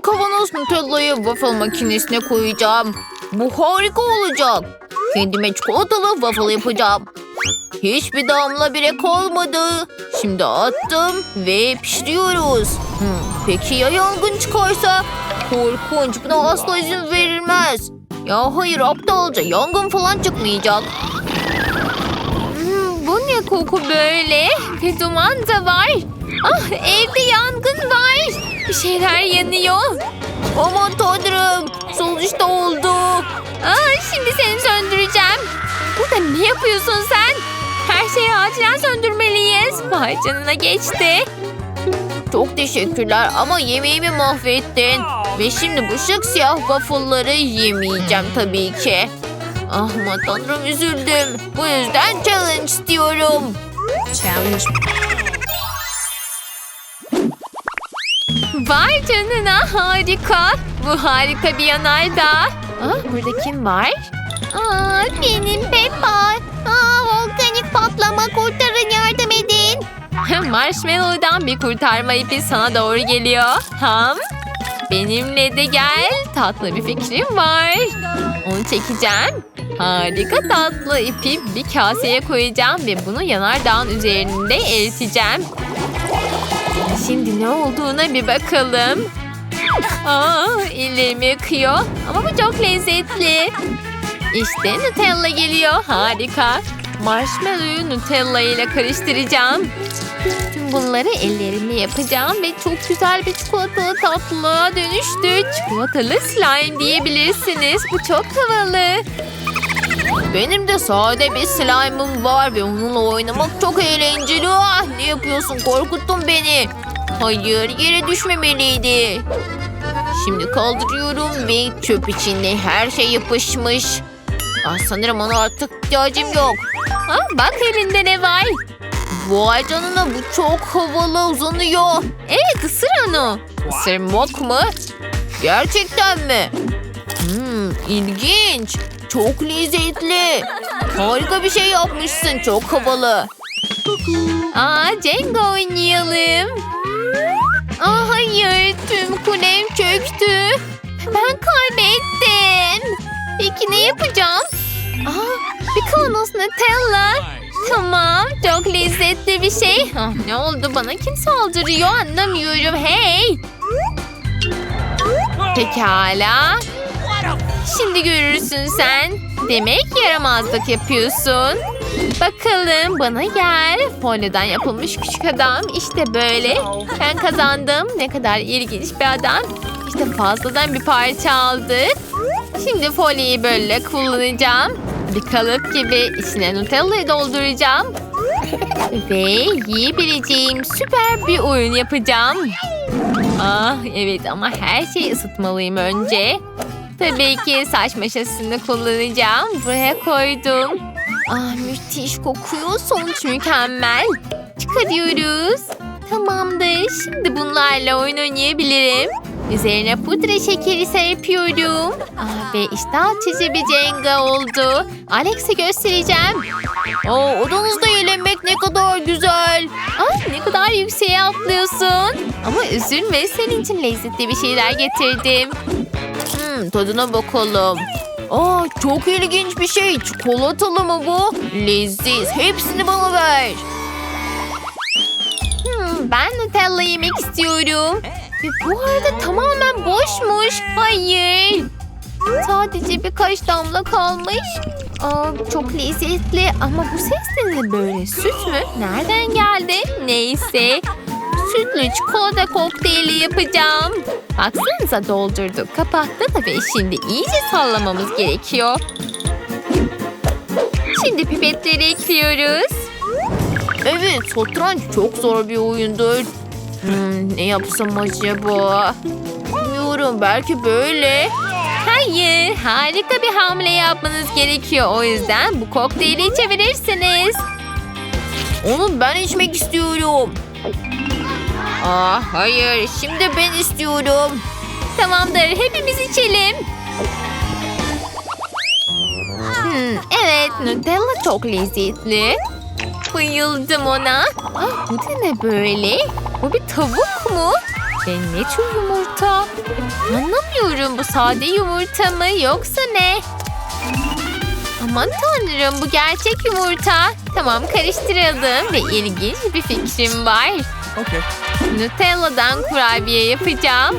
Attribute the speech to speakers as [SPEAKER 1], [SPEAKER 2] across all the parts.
[SPEAKER 1] Bir kavanoz Nutella'yı waffle makinesine koyacağım. Bu harika olacak. Kendime çikolatalı waffle yapacağım. Hiçbir damla bile kalmadı. Şimdi attım ve pişiriyoruz. Hmm, peki ya yangın çıkarsa? Korkunç buna asla izin verilmez. Ya hayır aptalca yangın falan çıkmayacak.
[SPEAKER 2] Hmm, bu ne koku böyle? Ve duman da var. Ah evde yangın var. Bir şeyler yanıyor.
[SPEAKER 1] Aman tanrım sonuçta oldu.
[SPEAKER 2] Aa, şimdi seni söndüreceğim. Burada ne yapıyorsun sen? Her şeyi acilen söndürmeliyiz. Vay canına geçti.
[SPEAKER 1] Çok teşekkürler ama yemeğimi mahvettin. Ve şimdi bu şık siyah waffle'ları yemeyeceğim tabii ki. Ah tanrım üzüldüm. Bu yüzden challenge istiyorum. Challenge.
[SPEAKER 2] Vay canına harika. Bu harika bir yanardağ. Ah, burada kim var? Aa, benim Peppa. Aa, volkanik patlama kurtarın yardım edin. Marshmallow'dan bir kurtarma ipi sana doğru geliyor. Ham. Benimle de gel. Tatlı bir fikrim var. Onu çekeceğim. Harika tatlı ipi bir kaseye koyacağım ve bunu yanardağın üzerinde eriteceğim. Şimdi ne olduğuna bir bakalım. Aa, ellerimi yakıyor. Ama bu çok lezzetli. İşte Nutella geliyor. Harika. Marshmallow'u Nutella ile karıştıracağım. Tüm bunları ellerimle yapacağım ve çok güzel bir çikolatalı tatlıya dönüştü. Çikolatalı slime diyebilirsiniz. Bu çok havalı.
[SPEAKER 1] Benim de sade bir slime'ım var ve onunla oynamak çok eğlenceli. Ah, ne yapıyorsun korkuttun beni. Hayır yere düşmemeliydi. Şimdi kaldırıyorum ve çöp içinde her şey yapışmış. Ah, sanırım ona artık ihtiyacım yok.
[SPEAKER 2] Ah, bak elinde ne var?
[SPEAKER 1] Vay canına bu çok havalı uzanıyor.
[SPEAKER 2] Evet ısır onu.
[SPEAKER 1] Isırmak mı? Gerçekten mi? Hmm, ilginç. Çok lezzetli. Harika bir şey yapmışsın. Çok havalı.
[SPEAKER 2] Aa Jenga oynayalım. Aa hayır tüm kulem çöktü. Ben kaybettim. Peki ne yapacağım? Aa bir kavanoz Nutella. Tamam çok lezzetli bir şey. Ah, ne oldu bana kim saldırıyor anlamıyorum hey. Pekala. Şimdi görürsün sen. Demek yaramazlık yapıyorsun. Bakalım bana gel. Folyodan yapılmış küçük adam. İşte böyle. Ben kazandım. Ne kadar ilginç bir adam. İşte fazladan bir parça aldık. Şimdi folyoyu böyle kullanacağım. Bir kalıp gibi içine Nutella'yı dolduracağım. Ve yiyebileceğim süper bir oyun yapacağım. Ah evet ama her şeyi ısıtmalıyım önce. Tabii ki saç maşasını kullanacağım. Buraya koydum. Ah müthiş kokuyor. Sonuç mükemmel. Çıkarıyoruz. Tamamdır. Şimdi bunlarla oyun oynayabilirim. Üzerine pudra şekeri serpiyorum. Ah, ve iştah açıcı bir Jenga oldu. Alex'e göstereceğim.
[SPEAKER 1] Aa, odanızda eğlenmek ne kadar güzel.
[SPEAKER 2] Ah, ne kadar yükseğe atlıyorsun. Ama üzülme senin için lezzetli bir şeyler getirdim.
[SPEAKER 1] Hmm, tadına bakalım. Aa, çok ilginç bir şey. Çikolatalı mı bu? Leziz. Hepsini bana ver.
[SPEAKER 2] Hmm, ben Nutella yemek istiyorum. Ve bu arada tamamen boşmuş. Hayır. Sadece birkaç damla kalmış. Aa, çok lezzetli ama bu ses de böyle? Süt mü? Nereden geldi? Neyse. Sütlü çikolata kokteyli yapacağım. Baksanıza doldurduk. Kapakta da ve şimdi iyice sallamamız gerekiyor. Şimdi pipetleri ekliyoruz.
[SPEAKER 1] Evet, satranç çok zor bir oyundur. Hmm, ne yapsam acaba? Bilmiyorum, belki böyle.
[SPEAKER 2] Hayır, harika bir hamle yapmanız gerekiyor. O yüzden bu kokteyli içebilirsiniz.
[SPEAKER 1] Onu ben içmek istiyorum. Aa, hayır, şimdi ben istiyorum.
[SPEAKER 2] Tamamdır, hepimiz içelim. Hmm, evet, Nutella çok lezzetli. Bayıldım ona. Ah, bu da ne böyle? Bu bir tavuk mu? Ve ne tür yumurta? Anlamıyorum bu sade yumurta mı yoksa ne? Aman tanrım bu gerçek yumurta. Tamam karıştıralım ve ilginç bir fikrim var.
[SPEAKER 3] Okay.
[SPEAKER 2] Nutella'dan kurabiye yapacağım.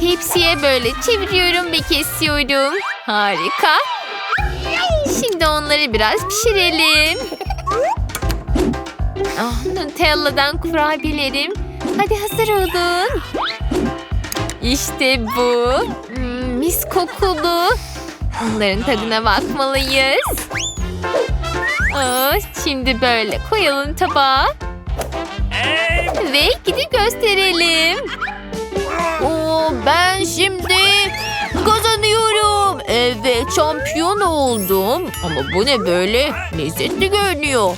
[SPEAKER 2] Tepsiye böyle çeviriyorum ve kesiyorum. Harika. Şimdi onları biraz pişirelim. Ah, Nutella'dan kurabiyelerim. Hadi hazır olun. İşte bu. Hmm, mis kokulu. Onların tadına bakmalıyız. Aa, şimdi böyle koyalım tabağa. Ve gidip gösterelim.
[SPEAKER 1] Oo, ben şimdi kazanıyorum. Evet şampiyon oldum. Ama bu ne böyle? Lezzetli görünüyor.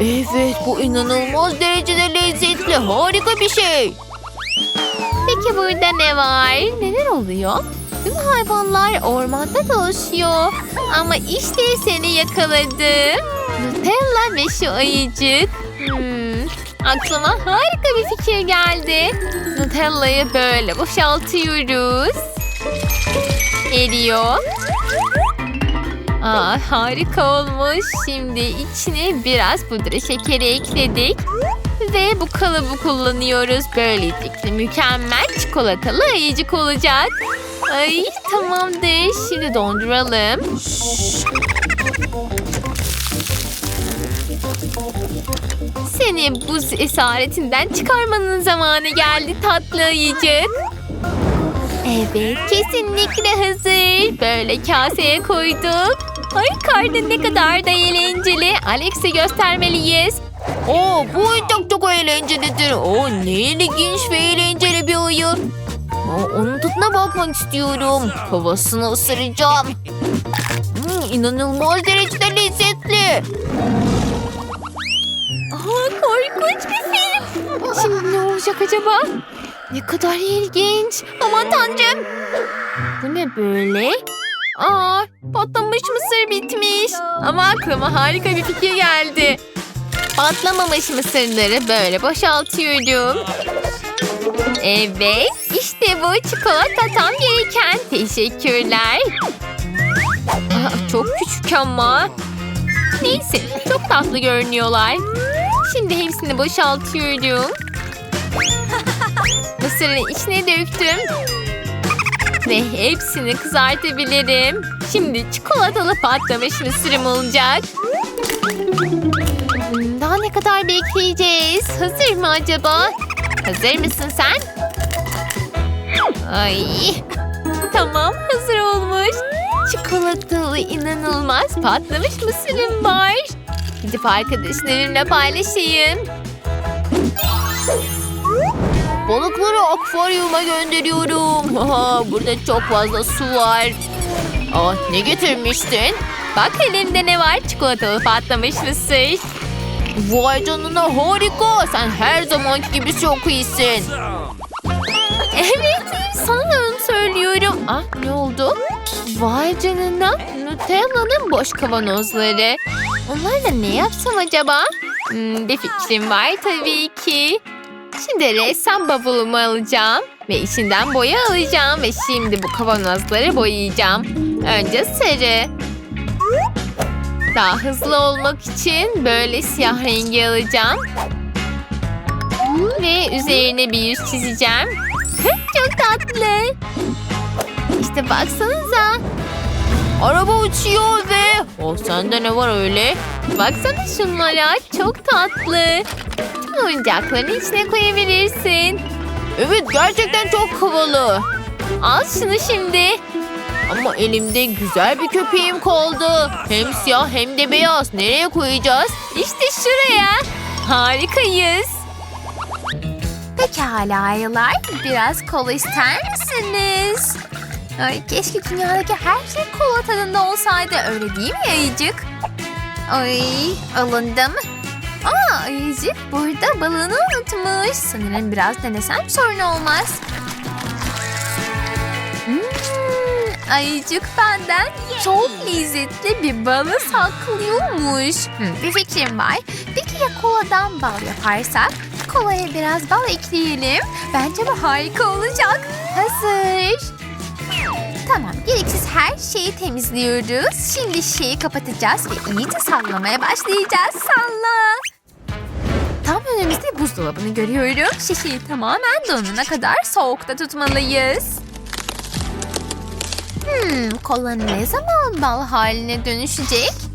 [SPEAKER 1] Evet bu inanılmaz derecede lezzetli. Harika bir şey.
[SPEAKER 2] Peki burada ne var? Neler oluyor? Tüm hayvanlar ormanda dolaşıyor. Ama işte seni yakaladım. Nutella ve şu ayıcık. Hmm, aklıma harika bir fikir geldi. Nutella'yı böyle boşaltıyoruz. Eriyor. Aa, harika olmuş. Şimdi içine biraz pudra şekeri ekledik. Ve bu kalıbı kullanıyoruz. Böylelikle mükemmel çikolatalı ayıcık olacak. Ay tamamdır. Şimdi donduralım. Seni buz esaretinden çıkarmanın zamanı geldi tatlı ayıcık. Evet kesinlikle hazır. Böyle kaseye koyduk. Ay karnın ne kadar da eğlenceli. Alex'e göstermeliyiz.
[SPEAKER 1] Oo, bu oyuncak çok eğlencelidir. Oo, ne ilginç ve eğlenceli bir oyun. Aa, onun tadına bakmak istiyorum. Kafasını ısıracağım. Hmm, inanılmaz derecede lezzetli.
[SPEAKER 2] Aa, korkunç bir film. Şimdi ne olacak acaba? Ne kadar ilginç. Aman tanrım. Bu ne böyle? Aa, patlamış mısır bitmiş. Ama aklıma harika bir fikir geldi. Patlamamış mısırları böyle boşaltıyorum. Evet, işte bu çikolata tam gereken. Teşekkürler. Aa, çok küçük ama. Neyse, çok tatlı görünüyorlar. Şimdi hepsini boşaltıyorum. Mısırın içine döktüm. Ve hepsini kızartabilirim. Şimdi çikolatalı patlamış mısırım olacak. Hmm, Daha ne kadar bekleyeceğiz? Hazır mı acaba? Hazır mısın sen? Ay. Tamam hazır olmuş. Çikolatalı inanılmaz patlamış mısırım var. Gidip arkadaşlarımla paylaşayım.
[SPEAKER 1] Balıkları akvaryuma gönderiyorum. Aha, burada çok fazla su var. Aa, ne getirmiştin?
[SPEAKER 2] Bak elimde ne var? Çikolatalı patlamış mısır.
[SPEAKER 1] Vay canına harika. Sen her zamanki gibi çok iyisin.
[SPEAKER 2] Evet, onu söylüyorum. Ah, ne oldu? Vay canına, Nutella'nın boş kavanozları. Onlarla ne yapsam acaba? Hmm, bir fikrim var tabii ki. Şimdi ressam bavulumu alacağım ve içinden boya alacağım ve şimdi bu kavanozları boyayacağım. Önce sarı. Daha hızlı olmak için böyle siyah rengi alacağım. Ve üzerine bir yüz çizeceğim. Çok tatlı. İşte baksanıza.
[SPEAKER 1] Araba uçuyor ve... O sende ne var öyle?
[SPEAKER 2] Baksana şunlara. Çok tatlı. Tüm oyuncakların içine koyabilirsin.
[SPEAKER 1] Evet gerçekten çok havalı.
[SPEAKER 2] Al şunu şimdi.
[SPEAKER 1] Ama elimde güzel bir köpeğim kaldı. Hem siyah hem de beyaz. Nereye koyacağız?
[SPEAKER 2] İşte şuraya. Harikayız. Pekala ayılar. Biraz kola ister misiniz? Ay, keşke dünyadaki her şey kola tadında olsaydı. Öyle değil mi ayıcık? Ay alındım. Aa ayıcık burada balığını unutmuş. Sanırım biraz denesem sorun olmaz. Hmm, ayıcık benden çok lezzetli bir balı saklıyormuş. Hmm, bir fikrim var. Peki ya koladan bal yaparsak? Kolaya biraz bal ekleyelim. Bence bu harika olacak. Hazır. Tamam, gereksiz her şeyi temizliyoruz. Şimdi şeyi kapatacağız ve iyice sallamaya başlayacağız. Salla. Tam önümüzde buzdolabını görüyorum. Şişeyi tamamen donana kadar soğukta tutmalıyız. Hmm, kola ne zaman bal haline dönüşecek?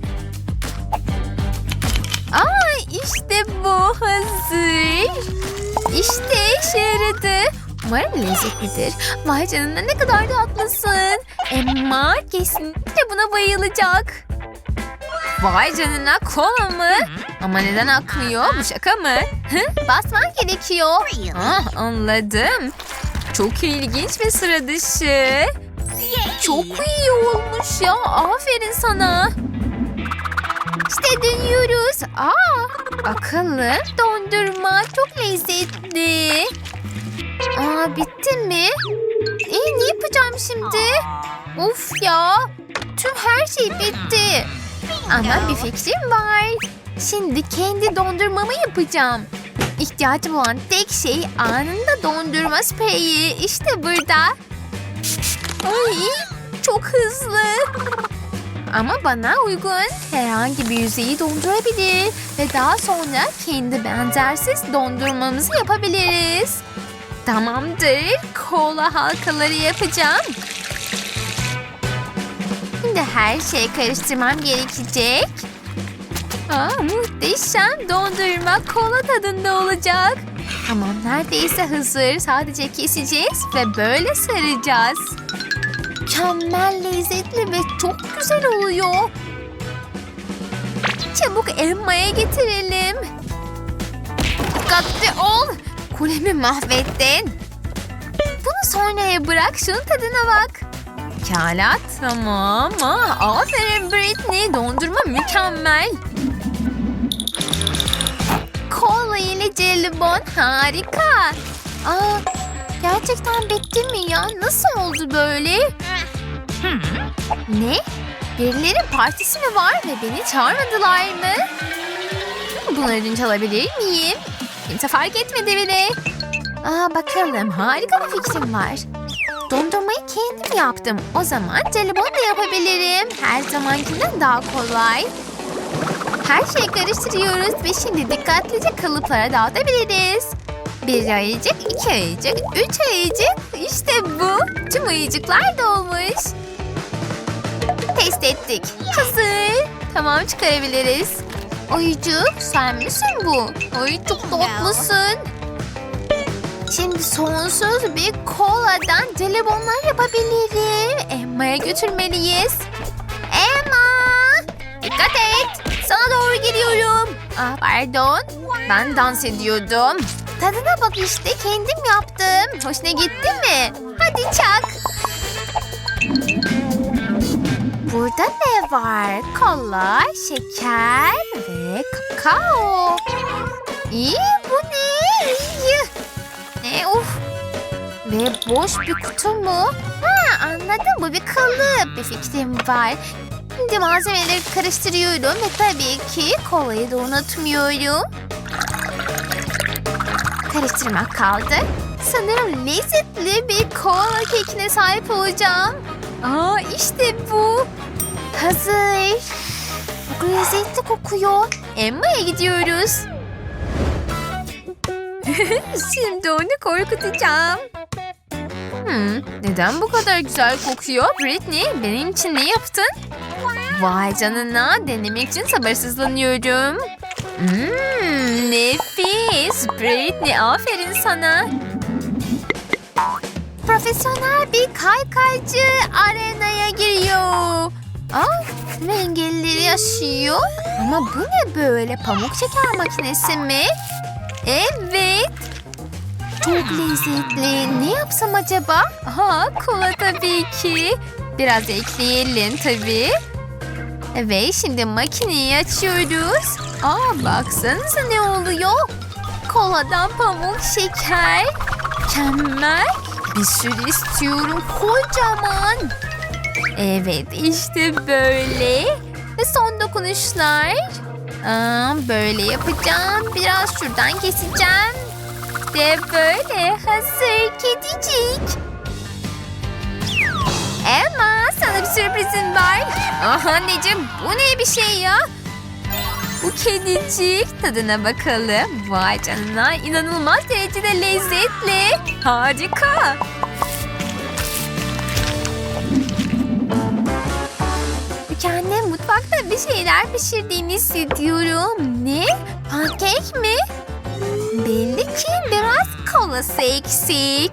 [SPEAKER 2] İşte işe yaradı. Umarım lezzetlidir. Vay canına ne kadar tatlısın. Emma kesinlikle buna bayılacak. Vay canına kola mı? Ama neden akmıyor? Bu şaka mı? Hı? Basman gerekiyor. Ah, anladım. Çok ilginç ve sıra dışı. Çok iyi olmuş ya. Aferin sana. İşte dönüyoruz. Aa, bakalım dondurma çok lezzetli. Aa, bitti mi? E, ne yapacağım şimdi? Of ya. Tüm her şey bitti. Ama bir fikrim var. Şimdi kendi dondurmamı yapacağım. İhtiyacım olan tek şey anında dondurma spreyi. İşte burada. Ay, çok hızlı. Ama bana uygun. Herhangi bir yüzeyi dondurabilir. Ve daha sonra kendi benzersiz dondurmamızı yapabiliriz. Tamamdır. Kola halkaları yapacağım. Şimdi her şeyi karıştırmam gerekecek. Aa, muhteşem dondurma kola tadında olacak. Tamam neredeyse hazır. Sadece keseceğiz ve böyle saracağız. Mükemmel lezzetli ve çok güzel oluyor. Çabuk Emma'ya getirelim. Dikkatli ol. Kulemi mahvettin. Bunu sonraya bırak. Şunun tadına bak. Pekala tamam. Ah, aferin Britney. Dondurma mükemmel. Kola ile jelibon harika. Aa, gerçekten bitti mi ya? Nasıl oldu böyle? Ne? Birilerinin partisi mi var ve beni çağırmadılar mı? Bunu ödünç alabilir miyim? Kimse fark etmedi bile. Aa, bakalım harika bir fikrim var. Dondurmayı kendim yaptım. O zaman jelibon da yapabilirim. Her zamankinden daha kolay. Her şeyi karıştırıyoruz ve şimdi dikkatlice kalıplara dağıtabiliriz. Bir ayıcık, iki ayıcık, üç ayıcık. İşte bu. Tüm ayıcıklar dolmuş. Test ettik. Hazır. Tamam çıkarabiliriz. Ayıcık sen misin bu? Ay çok tatlısın. Şimdi sonsuz bir koladan jelibonlar yapabilirim. Emma'ya götürmeliyiz. Emma! Dikkat et. Sana doğru geliyorum. Ah, pardon. Ben dans ediyordum. Tadına bak işte kendim yaptım. Hoşuna gitti mi? Hadi çak. Burada ne var? Kola, şeker ve kakao. İyi bu ne? İyi. Ne uf. Ve boş bir kutu mu? Ha anladım bu bir kalıp. Bir fikrim var. Şimdi malzemeleri karıştırıyorum ve tabii ki kolayı da unutmuyorum. Karıştırmak kaldı. Sanırım lezzetli bir kola kekine sahip olacağım. Aa işte bu. Hazır. Çok lezzetli kokuyor. Emma'ya gidiyoruz. Şimdi onu korkutacağım. Hmm, neden bu kadar güzel kokuyor? Britney benim için ne yaptın? Vay canına denemek için sabırsızlanıyorum. Hmm, nefis. Britney aferin sana. Profesyonel bir kaykaycı arenaya giriyor. Aa, ve engellileri yaşıyor. Ama bu ne böyle pamuk şeker makinesi mi? Evet. Çok lezzetli. Ne yapsam acaba? Aha, kola tabii ki. Biraz ekleyelim tabii. Ve şimdi makineyi açıyoruz. Aa, baksanıza ne oluyor? Koladan pamuk şeker. Mükemmel. Bir sürü istiyorum. Kocaman. Evet işte böyle. Ve son dokunuşlar. Aa, böyle yapacağım. Biraz şuradan keseceğim. İşte böyle hazır kedicik. Sürprizim var. Ah anneciğim bu ne bir şey ya? Bu kedicik. Tadına bakalım. Vay canına inanılmaz derecede lezzetli. Harika. Kendim mutfakta bir şeyler pişirdiğini hissediyorum. Ne? Pankek mi? Belli ki biraz kolası eksik.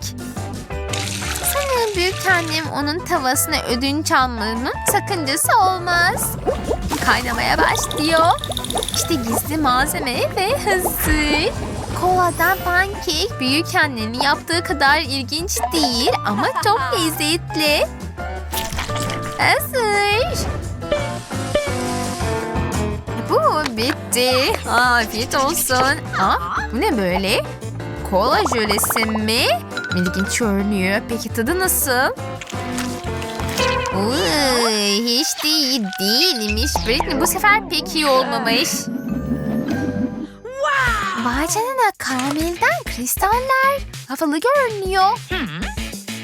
[SPEAKER 2] Büyük annem onun tavasına ödünç almanın sakıncası olmaz. Kaynamaya başlıyor. İşte gizli malzeme ve hazır. Koladan pankek büyük annenin yaptığı kadar ilginç değil ama çok lezzetli. Hazır. Bu bitti. Afiyet olsun. Aa, bu ne böyle? Kola jölesi mi? İlginç görünüyor. Peki tadı nasıl? Uy, hiç de iyi değilmiş. Britney bu sefer pek iyi olmamış. Vay canına karamelden kristaller. Havalı görünüyor.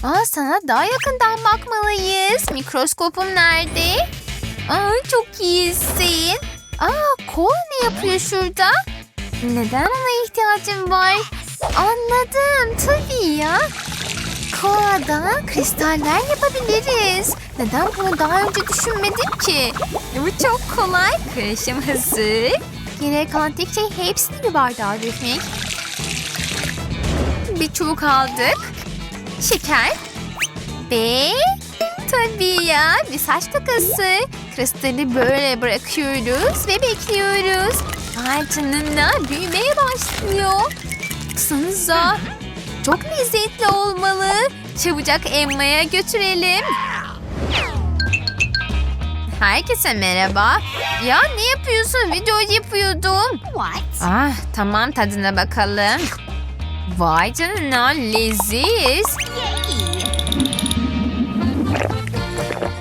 [SPEAKER 2] Aa, sana daha yakından bakmalıyız. Mikroskopum nerede? Aa, çok iyisin. Aa, kol ne yapıyor şurada? Neden ona ihtiyacım var? Anladım tabii ya. Koladan kristaller yapabiliriz. Neden bunu daha önce düşünmedim ki? Bu çok kolay. Karışım hazır. Kalan tek şey hepsini bir bardağa dökmek. Bir çubuk aldık. Şeker. Ve tabii ya bir saç takası. Kristali böyle bırakıyoruz ve bekliyoruz. Ay canına büyümeye başlıyor. Baksanıza. Çok lezzetli olmalı. Çabucak Emma'ya götürelim. Herkese merhaba. Ya ne yapıyorsun? Video yapıyordum.
[SPEAKER 1] What?
[SPEAKER 2] Ah tamam tadına bakalım. Vay canına leziz.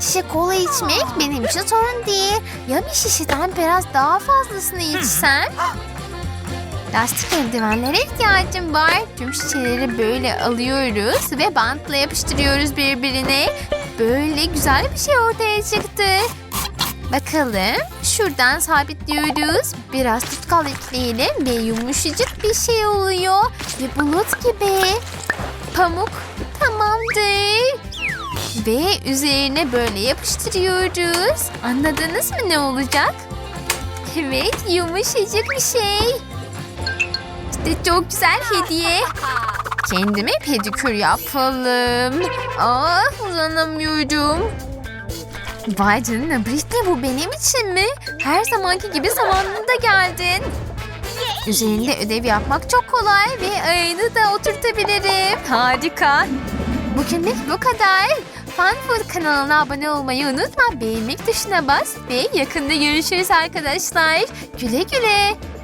[SPEAKER 2] Şişe kola içmek benim için sorun değil. Ya bir şişeden biraz daha fazlasını içsem? Lastik eldivenlere ihtiyacım var. Tüm şişeleri böyle alıyoruz ve bantla yapıştırıyoruz birbirine. Böyle güzel bir şey ortaya çıktı. Bakalım şuradan sabitliyoruz. Biraz tutkal ekleyelim ve yumuşacık bir şey oluyor. Ve bulut gibi. Pamuk tamamdır. Ve üzerine böyle yapıştırıyoruz. Anladınız mı ne olacak? Evet yumuşacık bir şey. İşte çok güzel hediye. Kendime pedikür yapalım. Ah uzanamıyorum. Vay canına Britney bu benim için mi? Her zamanki gibi zamanında geldin. Üzerinde ödev yapmak çok kolay ve ayını da oturtabilirim. Harika. Bugünlük bu kadar. Fun Food kanalına abone olmayı unutma. Beğenmek tuşuna bas ve yakında görüşürüz arkadaşlar. Güle güle.